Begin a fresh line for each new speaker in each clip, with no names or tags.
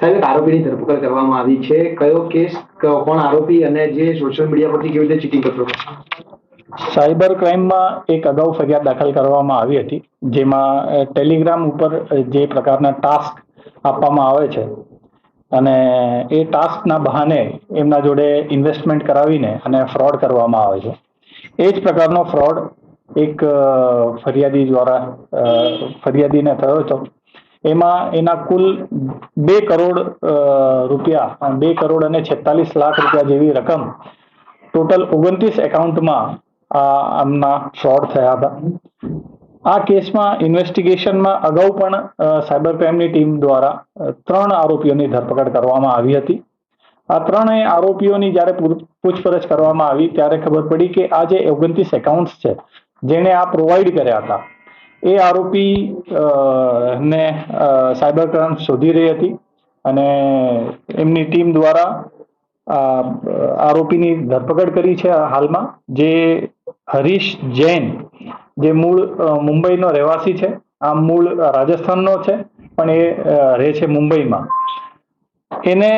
સાહેબ આરોપીની ધરપકડ કરવામાં આવી છે? કયો કેસ કોણ આરોપી અને જે સોશિયલ મીડિયા પરથી કેવી રીતે ચીટિંગ કરતો
સાયબર ક્રાઇમમાં એક અગાઉ ફરિયાદ દાખલ કરવામાં આવી હતી, જેમાં ટેલિગ્રામ ઉપર જે પ્રકારના ટાસ્ક આપવામાં આવે છે અને એ ટાસ્કના બહાને એમના જોડે ઇન્વેસ્ટમેન્ટ કરાવીને અને ફ્રોડ કરવામાં આવે છે. એ જ પ્રકારનો ફ્રોડ એક ફરિયાદી દ્વારા ફરિયાદીને થયો હતો. એમાં એના કુલ બે કરોડ રૂપિયા બે કરોડ અને છેતાલીસ લાખ રૂપિયા જેવી રકમ ટોટલ ઓગણત્રીસ એકાઉન્ટમાં આમના ફ્રોડ થયા હતા. આ કેસમાં ઇન્વેસ્ટિગેશનમાં અગાઉ પણ સાયબર ક્રાઇમની ટીમ દ્વારા ત્રણ આરોપીઓની ધરપકડ કરવામાં આવી હતી. આ ત્રણેય આરોપીઓની જ્યારે પૂછપરછ કરવામાં આવી, ત્યારે ખબર પડી કે આ જે ઓગણત્રીસ એકાઉન્ટ્સ છે જેને આ પ્રોવાઈડ કર્યા હતા એ આરોપી ને સાયબર ક્રાઇમ શોધી રહી હતી અને એમની ટીમ દ્વારા આરોપીની ધરપકડ કરી છે હાલમાં, જે હરીશ જૈન, જે મૂળ મુંબઈનો રહેવાસી છે. આ મૂળ રાજસ્થાનનો છે, પણ એ રહે છે મુંબઈમાં. એને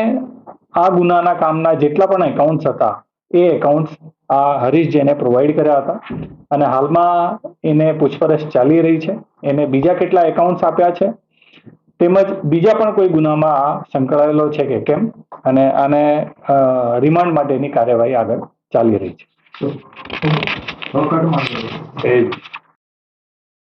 આ ગુનાના કામના જેટલા પણ એકાઉન્ટ્સ હતા એ એકાઉન્ટ્સ આ હરીશ જેને પ્રોવાઈડ કર્યા હતા. અને હાલમાં એને પૂછપરછ ચાલી રહી છે. એને બીજા કેટલા એકાઉન્ટ્સ આપ્યા છે. તેમજ બીજા પણ કોઈ ગુનામાં આ સંકળાયેલો છે કે કેમ? અને આને રિમાન્ડ માટેની કાર્યવાહી આગળ ચાલી રહી છે. એ જ.